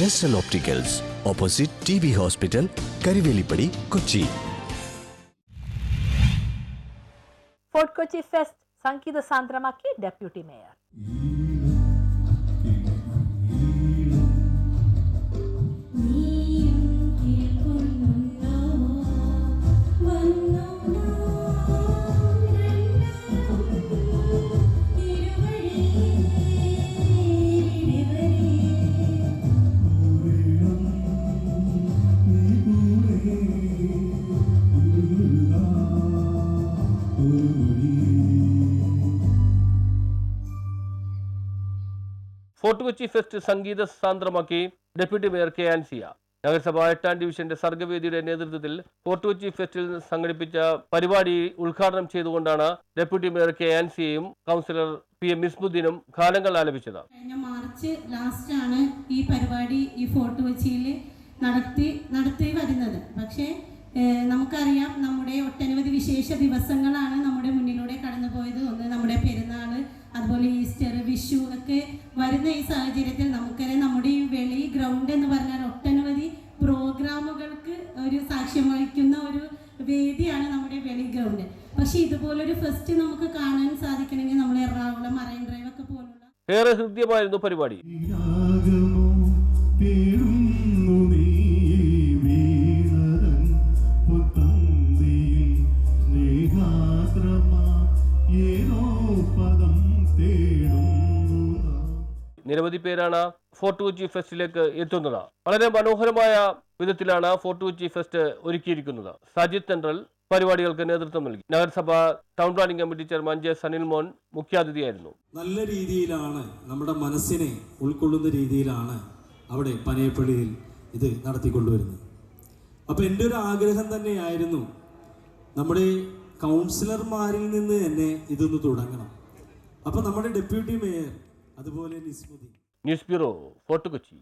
ജസ്റ്റൽ opticals opposite T B hospital Karivelippady Kochi Fort Kochi fest സംഗീത സാന്ദ്രമാക്കി deputy mayor Fort Kochi fest സംഗീത സാന്ദ്രമാക്കി deputy mayor K Ansiya. നഗരസഭ എട്ടാം ഡിവിഷന്റെ സർഗവേദിയുടെ നേതൃത്വത്തിൽ fort Kochi ഫെസ്റ്റിൽ സംഘടിപ്പിച്ച പരിപാടി ഉദ്ഘാടനം ചെയ്തുകൊണ്ടാണ് ഡെപ്യൂട്ടി മേയർ കെ ആൻസിയയും കൗൺസിലർ പി എം മിസ്മുദ്ദീനും ഗാനങ്ങൾ ആലപിച്ചത്. കഴിഞ്ഞ മാർച്ച് ലാസ്റ്റ് ആണ് ഈ പരിപാടി ഈ ഫോർട്ട് കൊച്ചിയിൽ നടത്തി നടത്തി വരുന്നത്. പക്ഷേ നമുക്കറിയാം നമ്മുടെ ഒട്ടനവധി വിശേഷ ദിവസങ്ങളാണ് നമ്മുടെ ഒക്കെ വരുന്ന ഈ സാഹചര്യത്തിൽ നമുക്കറിയാം നമ്മുടെ ഈ വെളി ഗ്രൗണ്ട് എന്ന് പറഞ്ഞാൽ ഒട്ടനവധി പ്രോഗ്രാമുകൾക്ക് ഒരു സാക്ഷ്യം വഹിക്കുന്ന ഒരു വേദിയാണ് നമ്മുടെ വെളി ഗ്രൗണ്ട് പക്ഷേ ഇതുപോലൊരു ഫെസ്റ്റ് നമുക്ക് കാണാൻ സാധിക്കണമെങ്കിൽ നമ്മൾ എറണാകുളം മറൈൻ ഡ്രൈവ് ഒക്കെ പോലുള്ള ഏറെ ഹൃദ്യമായിരുന്നു പരിപാടി. ഏതോ നിരവധി പേരാണ് ഫോർട്ട് കൊച്ചി ഫെസ്റ്റിലേക്ക് എത്തുന്നത്. വളരെ മനോഹരമായ വിധത്തിലാണ് ഫോർട്ട് കൊച്ചി ഫെസ്റ്റ് ഒരുക്കിയിരിക്കുന്നത്. സജിത് തെൻഡ്രൽ പരിപാടികൾക്ക് നേതൃത്വം നൽകി. നഗരസഭ town planning committee chairman J Sanil Mon മുഖ്യാതിഥിയായിരുന്നു. നല്ല രീതിയിലാണ് നമ്മുടെ മനസ്സിനെ ഉൾക്കൊള്ളുന്ന രീതിയിലാണ് അവിടെ പനയപ്പള്ളിയിൽ ഇത് നടത്തിക്കൊണ്ടുവരുന്നത്. അപ്പോൾ എന്റെ ഒരു ആഗ്രഹം തന്നെയായിരുന്നു നമ്മുടെ കൗൺസിലർമാരിൽ നിന്ന് തന്നെ ഇതൊന്ന് തുടങ്ങണം. അപ്പോൾ നമ്മുടെ ഡെപ്യൂട്ടി മേയർ അതുപോലെ Nismudheen news bureau Fort Kochi.